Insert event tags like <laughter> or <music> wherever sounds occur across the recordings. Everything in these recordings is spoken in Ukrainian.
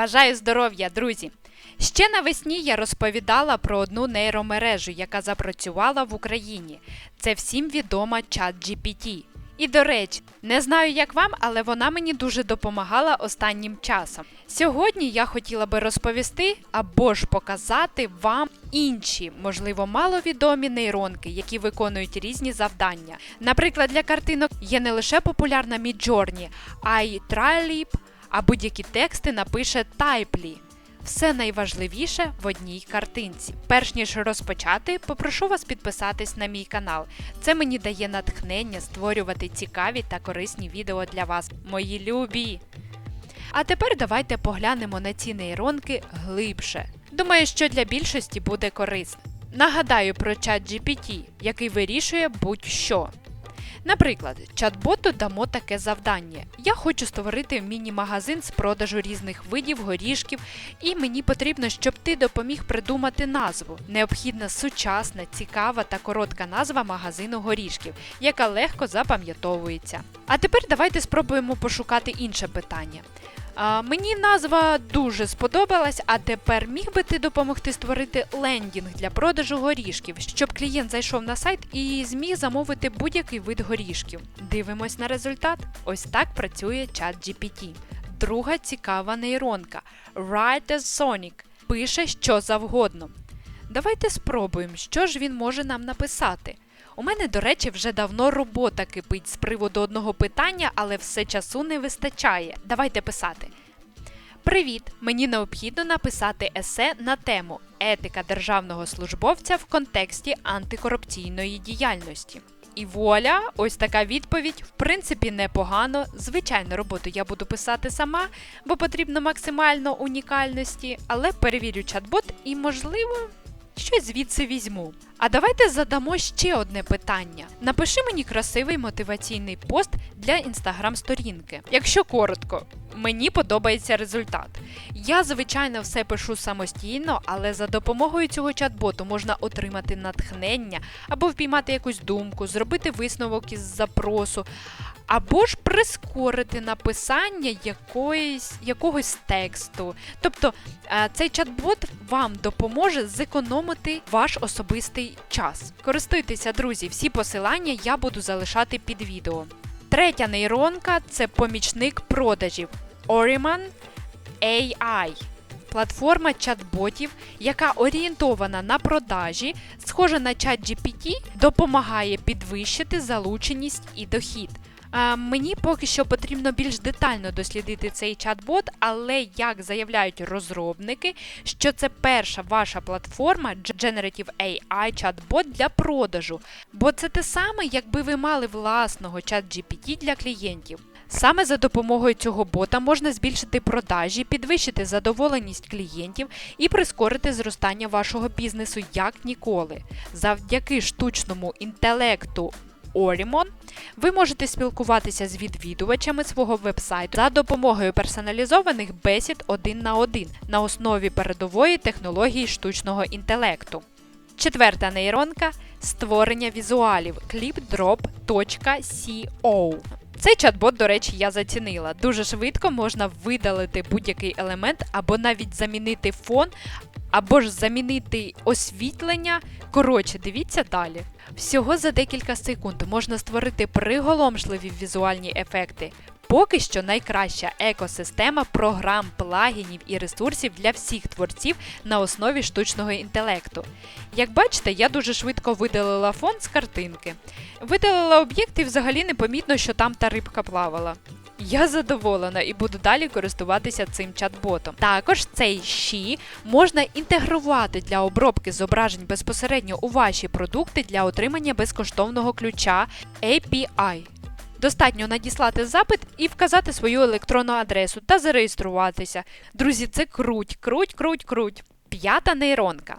Бажаю здоров'я, друзі! Ще навесні я розповідала про одну нейромережу, яка запрацювала в Україні. Це всім відома ChatGPT. І до речі, не знаю як вам, але вона мені дуже допомагала останнім часом. Сьогодні я хотіла би розповісти або ж показати вам інші, можливо, маловідомі нейронки, які виконують різні завдання. Наприклад, для картинок є не лише популярна Midjourney, а й Trylib, а будь-які тексти напише Typely. Все найважливіше в одній картинці. Перш ніж розпочати, попрошу вас підписатись на мій канал. Це мені дає натхнення створювати цікаві та корисні відео для вас, мої любі. А тепер давайте поглянемо на ці нейронки глибше. Думаю, що для більшості буде корисно. Нагадаю про чат GPT, який вирішує будь-що. Наприклад, чат-боту дамо таке завдання. Я хочу створити міні-магазин з продажу різних видів горішків, і мені потрібно, щоб ти допоміг придумати назву. Необхідна сучасна, цікава та коротка назва магазину горішків, яка легко запам'ятовується. А тепер давайте спробуємо пошукати інше питання. А, мені назва дуже сподобалась, а тепер міг би ти допомогти створити лендінг для продажу горішків, щоб клієнт зайшов на сайт і зміг замовити будь-який вид горішків. Дивимось на результат. Ось так працює чат GPT. Друга цікава нейронка Write as Sonic пише що завгодно. Давайте спробуємо, що ж він може нам написати. У мене, до речі, вже давно робота кипить з приводу одного питання, але все часу не вистачає. Давайте писати. Привіт! Мені необхідно написати есе на тему Етика державного службовця в контексті антикорупційної діяльності. І вуаля, ось така відповідь, в принципі, непогано. Звичайно, роботу я буду писати сама, бо потрібно максимально унікальності, але перевірю чат-бот і, можливо, щось звідси візьму. А давайте задамо ще одне питання. Напиши мені красивий мотиваційний пост для інстаграм-сторінки. Якщо коротко, мені подобається результат. Я, звичайно, все пишу самостійно, але за допомогою цього чат-боту можна отримати натхнення або впіймати якусь думку, зробити висновок із запросу, або ж прискорити написання якоїсь, якогось тексту. Тобто е, цей чат-бот вам допоможе зекономити ваш особистий час. Користуйтеся, друзі, всі посилання я буду залишати під відео. Третя нейронка це помічник продажів Oriman AI. Платформа чат-ботів, яка орієнтована на продажі, схожа на чат GPT, допомагає підвищити залученість і дохід. Мені поки що потрібно більш детально дослідити цей чат-бот, але як заявляють розробники, що це перша ваша платформа Generative AI чат-бот для продажу, бо це те саме, якби ви мали власного чат-GPT для клієнтів. Саме за допомогою цього бота можна збільшити продажі, підвищити задоволеність клієнтів і прискорити зростання вашого бізнесу як ніколи. Завдяки штучному інтелекту Орімон ви можете спілкуватися з відвідувачами свого вебсайту за допомогою персоналізованих бесід один на один на основі передової технології штучного інтелекту. Четверта нейронка створення візуалів clipdrop.co. Цей чат-бот, до речі, я зацінила. Дуже швидко можна видалити будь-який елемент або навіть замінити фон, або ж замінити освітлення. Коротше, дивіться далі. Всього за декілька секунд можна створити приголомшливі візуальні ефекти. Поки що найкраща екосистема програм, плагінів і ресурсів для всіх творців на основі штучного інтелекту. Як бачите, я дуже швидко видалила фон з картинки. Видалила об'єкт і взагалі не помітно, що там та рибка плавала. Я задоволена і буду далі користуватися цим чат-ботом. Також цей щі можна інтегрувати для обробки зображень безпосередньо у ваші продукти для отримання безкоштовного ключа API. Достатньо надіслати запит і вказати свою електронну адресу та зареєструватися. Друзі, це круть, круть, круть, круть. П'ята нейронка.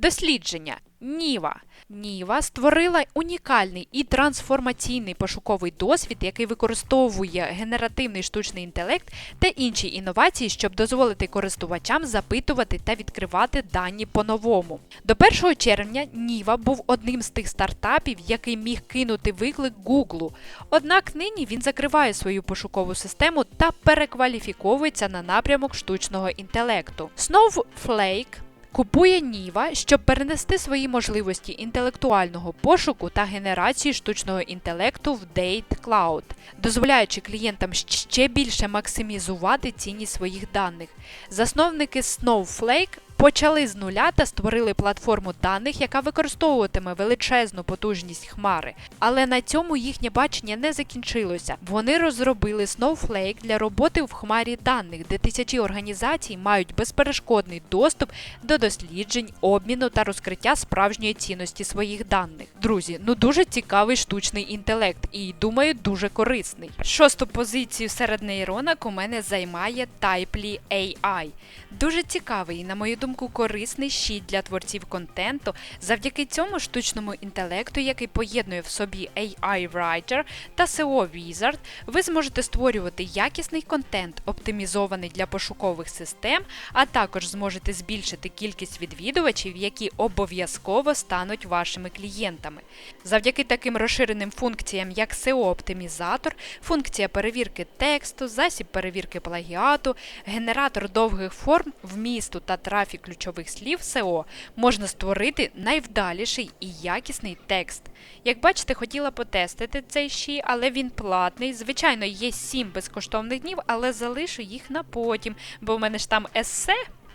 Дослідження. Ніва. Ніва створила унікальний і трансформаційний пошуковий досвід, який використовує генеративний штучний інтелект та інші інновації, щоб дозволити користувачам запитувати та відкривати дані по-новому. До 1 червня Ніва був одним з тих стартапів, який міг кинути виклик Гуглу. Однак нині він закриває свою пошукову систему та перекваліфіковується на напрямок штучного інтелекту. Snowflake Купує Ніва, щоб перенести свої можливості інтелектуального пошуку та генерації штучного інтелекту в Date Cloud, дозволяючи клієнтам ще більше максимізувати цінність своїх даних. Засновники Snowflake почали з нуля та створили платформу даних, яка використовуватиме величезну потужність хмари. Але на цьому їхнє бачення не закінчилося. Вони розробили Snowflake для роботи в хмарі даних, де тисячі організацій мають безперешкодний доступ до досліджень, обміну та розкриття справжньої цінності своїх даних. Друзі, ну дуже цікавий штучний інтелект і думаю, дуже корисний. Шосту позицію серед нейронок у мене займає Typely AI. Дуже цікавий на мою думку, корисний щит для творців контенту завдяки цьому штучному інтелекту, який поєднує в собі AI Writer та SEO Wizard, ви зможете створювати якісний контент, оптимізований для пошукових систем, а також зможете збільшити кількість відвідувачів, які обов'язково стануть вашими клієнтами. Завдяки таким розширеним функціям, як SEO-оптимізатор, функція перевірки тексту, засіб перевірки плагіату, генератор довгих форм вмісту та трафік ключових слів SEO, можна створити найвдаліший і якісний текст. Як бачите, хотіла потестити цей щі, але він платний. Звичайно, є 7 безкоштовних днів, але залишу їх на потім, бо в мене ж там есе.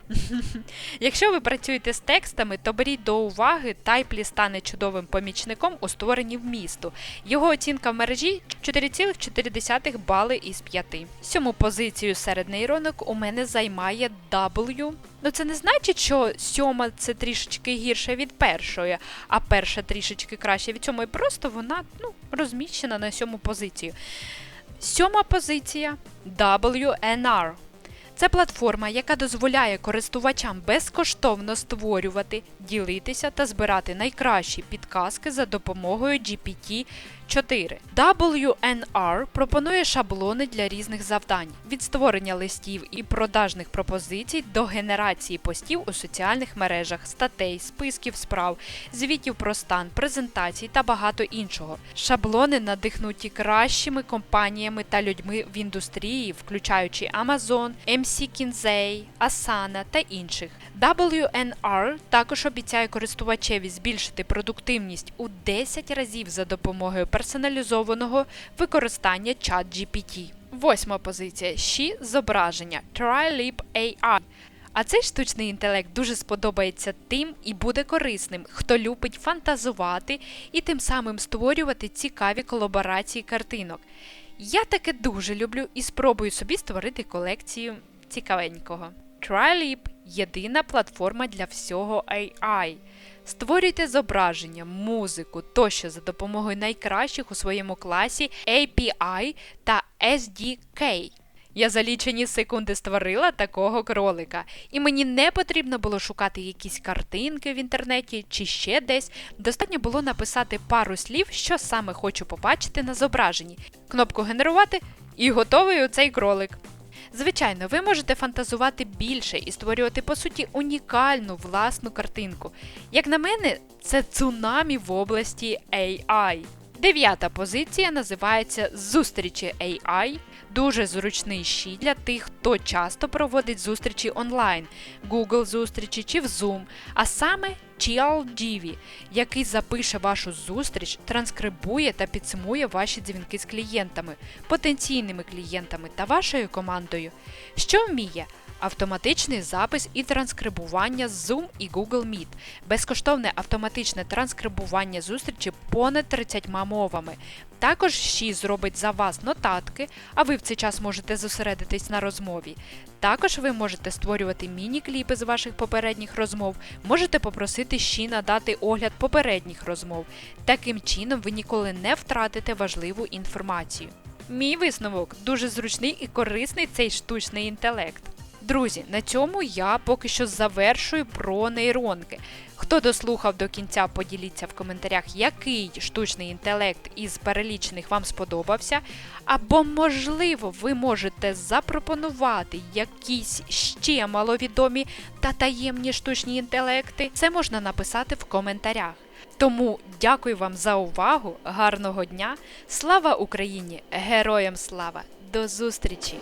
<laughs> Якщо ви працюєте з текстами, то беріть до уваги, Тайплі стане чудовим помічником у створенні вмісту. Його оцінка в мережі 4,4 бали із 5. Сьому позицію серед нейронок у мене займає W. Ну це не значить, що сьома це трішечки гірше від першої, а перша трішечки краще від сьомої. Просто вона ну, розміщена на сьому позицію. Сьома позиція WNR. Це платформа, яка дозволяє користувачам безкоштовно створювати, ділитися та збирати найкращі підказки за допомогою GPT 4. WNR пропонує шаблони для різних завдань від створення листів і продажних пропозицій до генерації постів у соціальних мережах, статей, списків справ, звітів про стан, презентацій та багато іншого. Шаблони надихнуті кращими компаніями та людьми в індустрії, включаючи Amazon, MC Kinsey, Asana та інших. WNR також обіцяє користувачеві збільшити продуктивність у 10 разів за допомогою персоналізованого використання ChatGPT. Восьма позиція Ші зображення TryLip AI. А цей штучний інтелект дуже сподобається тим і буде корисним, хто любить фантазувати і тим самим створювати цікаві колаборації картинок. Я таке дуже люблю і спробую собі створити колекцію цікавенького. TryLip – єдина платформа для всього AI. Створюйте зображення, музику тощо за допомогою найкращих у своєму класі API та SDK. Я за лічені секунди створила такого кролика, і мені не потрібно було шукати якісь картинки в інтернеті чи ще десь. Достатньо було написати пару слів, що саме хочу побачити на зображенні, кнопку генерувати і готовий оцей кролик. Звичайно, ви можете фантазувати більше і створювати, по суті, унікальну власну картинку. Як на мене, це цунамі в області AI. Дев'ята позиція називається Зустрічі AI. Дуже зручний щит для тих, хто часто проводить зустрічі онлайн, Google зустрічі чи в Zoom, а саме GLDV, який запише вашу зустріч, транскрибує та підсумує ваші дзвінки з клієнтами, потенційними клієнтами та вашою командою. Що вміє? Автоматичний запис і транскрибування з Zoom і Google Meet, безкоштовне автоматичне транскрибування зустрічі понад 30 мовами. Також ще зробить за вас нотатки, а ви в цей час можете зосередитись на розмові. Також ви можете створювати міні-кліпи з ваших попередніх розмов, можете попросити ще надати огляд попередніх розмов. Таким чином ви ніколи не втратите важливу інформацію. Мій висновок дуже зручний і корисний цей штучний інтелект. Друзі, на цьому я поки що завершую про нейронки. Хто дослухав до кінця, поділіться в коментарях, який штучний інтелект із перелічених вам сподобався. Або, можливо, ви можете запропонувати якісь ще маловідомі та таємні штучні інтелекти. Це можна написати в коментарях. Тому дякую вам за увагу, гарного дня! Слава Україні! Героям слава! До зустрічі!